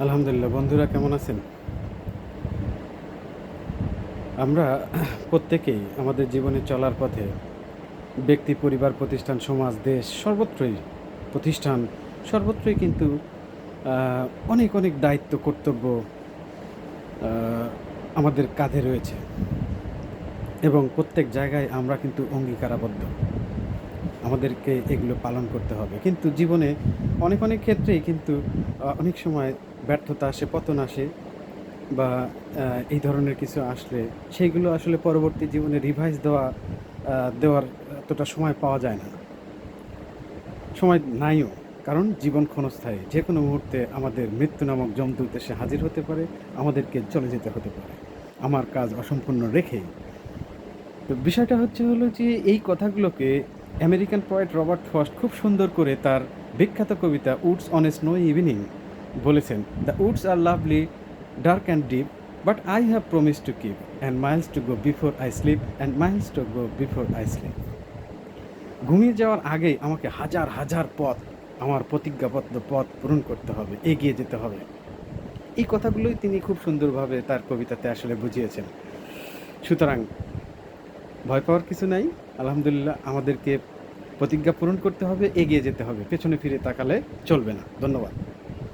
আলহামদুলিল্লাহ, বন্ধুরা কেমন আছেন? আমরা প্রত্যেকেই আমাদের জীবনে চলার পথে ব্যক্তি, পরিবার, প্রতিষ্ঠান, সমাজ, দেশ সর্বত্রই প্রতিষ্ঠান, সর্বত্রই কিন্তু অনেক অনেক দায়িত্ব, কর্তব্য আমাদের কাঁধে রয়েছে এবং প্রত্যেক জায়গায় আমরা কিন্তু অঙ্গীকারাবদ্ধ। আমাদেরকে এগুলো পালন করতে হবে। কিন্তু জীবনে অনেক অনেক ক্ষেত্রেই কিন্তু অনেক সময় ব্যর্থতা আসে, পতন আসে বা এই ধরনের কিছু আসলে, সেইগুলো আসলে পরবর্তী জীবনে রিভাইজ দেওয়া দেওয়ার এতটা সময় পাওয়া যায় না। সময় নাইও, কারণ জীবন ক্ষণস্থায়ী। যে কোনো মুহূর্তে আমাদের মৃত্যু নামক জমদূত এসে হাজির হতে পারে, আমাদেরকে চলে যেতে হতে পারে। আমার কাজ অসম্পূর্ণ রেখে তো বিষয়টা হচ্ছে হলো যে, এই কথাগুলোকে আমেরিকান পোয়েট রবার্ট ফস্ট খুব সুন্দর করে তার বিখ্যাত কবিতা woods on a snow evening বলেছেন the woods are lovely dark and deep but I have promise to keep and miles to go before I sleep and miles to go before I sleep ঘুমিয়ে যাওয়ার আগেই আমাকে হাজার হাজার পথ, আমার প্রতিজ্ঞাবদ্ধ পথ পূরণ করতে হবে, এগিয়ে যেতে হবে। এই কথাগুলোই তিনি খুব সুন্দরভাবে তার কবিতাতে আসলে বুঝিয়েছেন। সুতরাং, ভয় পাওয়ার কিছু নাই। আলহামদুলিল্লাহ, আমাদেরকে প্রতিজ্ঞা পূরণ করতে হবে, এগিয়ে যেতে হবে, পেছনে ফিরে তাকালে চলবে না। ধন্যবাদ।